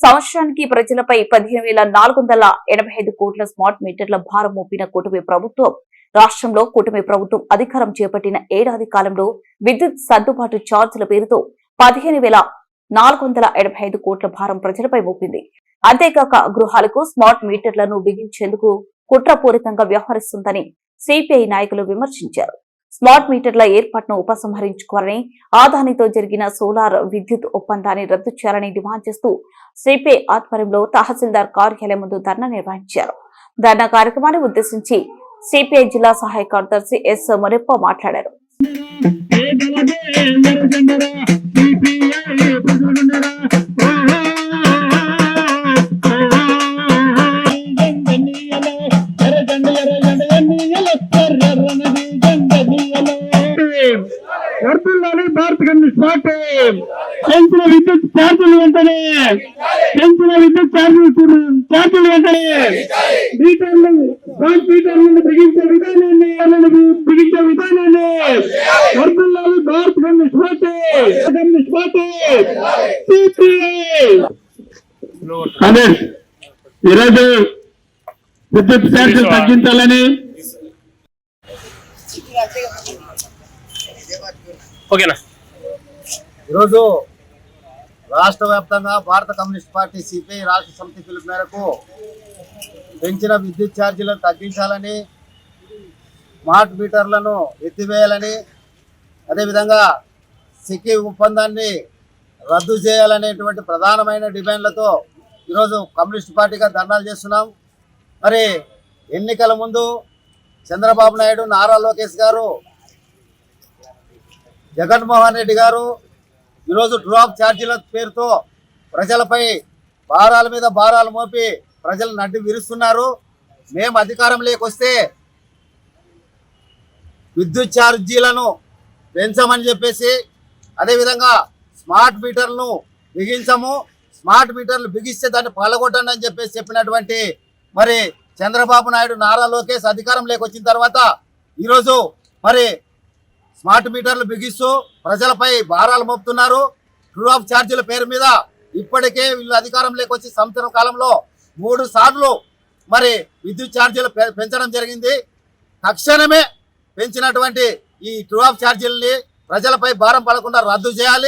సంవత్సరానికి ప్రజలపై పదిహేను వేల నాలుగు వందల ఎనభై ఐదు కోట్ల స్మార్ట్ మీటర్ల భారం మోపిన కూటమి ప్రభుత్వం రాష్ట్రంలో కూటమి ప్రభుత్వం అధికారం చేపట్టిన ఏడాది కాలంలో విద్యుత్ సర్దుబాటు ఛార్జీల పేరుతో పదిహేను వేల నాలుగు వందల ఎనభై ఐదు కోట్ల భారం ప్రజలపై మోపింది. అంతేకాక గృహాలకు స్మార్ట్ మీటర్లను బిగించేందుకు కుట్రపూరితంగా వ్యవహరిస్తుందని సిపిఐ నాయకులు విమర్శించారు. స్మార్ట్ మీటర్ల ఏర్పాటును ఉపసంహరించుకోవాలని ఆదానితో జరిగిన సోలార్ విద్యుత్ ఒప్పందాన్ని రద్దు చేయాలని డిమాండ్ చేస్తూ సిపిఐ ఆధ్వర్యంలో తహసీల్దార్ కార్యాలయం ముందు ధర్నా నిర్వహించారు. ధర్నా కార్యక్రమాన్ని ఉద్దేశించి సిపిఐ జిల్లా సహాయ కార్యదర్శి ఎస్ మొరెప్ప మాట్లాడారు. వర్తిల్లాలి భారత కమ్యూనిస్ట్ పార్టీ. పెంచిన విద్యుత్ ఛార్జీలు వెంటనే పెంచిన విద్యుత్ ఛార్జీలు ఛార్జీలు వెంటనే. మీటర్లు స్మార్ట్ మీటర్లను బిగించే విధానాన్ని బిగించే విధానాన్ని వర్తిల్లాలి భారత కమ్యూనిస్ట్ పార్టీ కమ్యూనిస్ట్ పార్టీ అదే ఈరోజు విద్యుత్ ఛార్జీలు తగ్గించాలని ఓకేనా? ఈరోజు రాష్ట్ర వ్యాప్తంగా భారత కమ్యూనిస్ట్ పార్టీ సిపిఐ రాష్ట్ర సమితి పిలుపు మేరకు పెంచిన విద్యుత్ ఛార్జీలను తగ్గించాలని స్మార్ట్ మీటర్లను ఎత్తివేయాలని అదేవిధంగా సిక్కి ఒప్పందాన్ని రద్దు చేయాలనేటువంటి ప్రధానమైన డిమాండ్లతో ఈరోజు కమ్యూనిస్ట్ పార్టీగా ధర్నాలు చేస్తున్నాం. మరి ఎన్నికల ముందు చంద్రబాబు నాయుడు నారా లోకేష్ గారు జగన్మోహన్ రెడ్డి గారు ఈరోజు డ్రాప్ ఛార్జీల పేరుతో ప్రజలపై భారాల మీద భారాలు మోపి ప్రజలు నడ్డి విరుస్తున్నారు. మేము అధికారం లేకొస్తే విద్యుత్ ఛార్జీలను పెంచమని చెప్పేసి అదేవిధంగా స్మార్ట్ మీటర్లను బిగించము స్మార్ట్ మీటర్లు బిగిస్తే దాన్ని పగలగొట్టండి అని చెప్పేసి చెప్పినటువంటి మరి చంద్రబాబు నాయుడు నారా లోకేష్ అధికారం లేకొచ్చిన తర్వాత ఈరోజు మరి స్మార్ట్ మీటర్లు బిగిస్తూ ప్రజలపై భారాలు మోపుతున్నారు. ట్రూ ఆఫ్ ఛార్జీల పేరు మీద ఇప్పటికే వీళ్ళు అధికారం లేకొచ్చి సంవత్సరం కాలంలో మూడు సార్లు మరి విద్యుత్ ఛార్జీలు పె- పెంచడం జరిగింది. తక్షణమే పెంచినటువంటి ఈ ట్రూ ఆఫ్ ఛార్జీలని ప్రజలపై భారం పడకుండా రద్దు చేయాలి.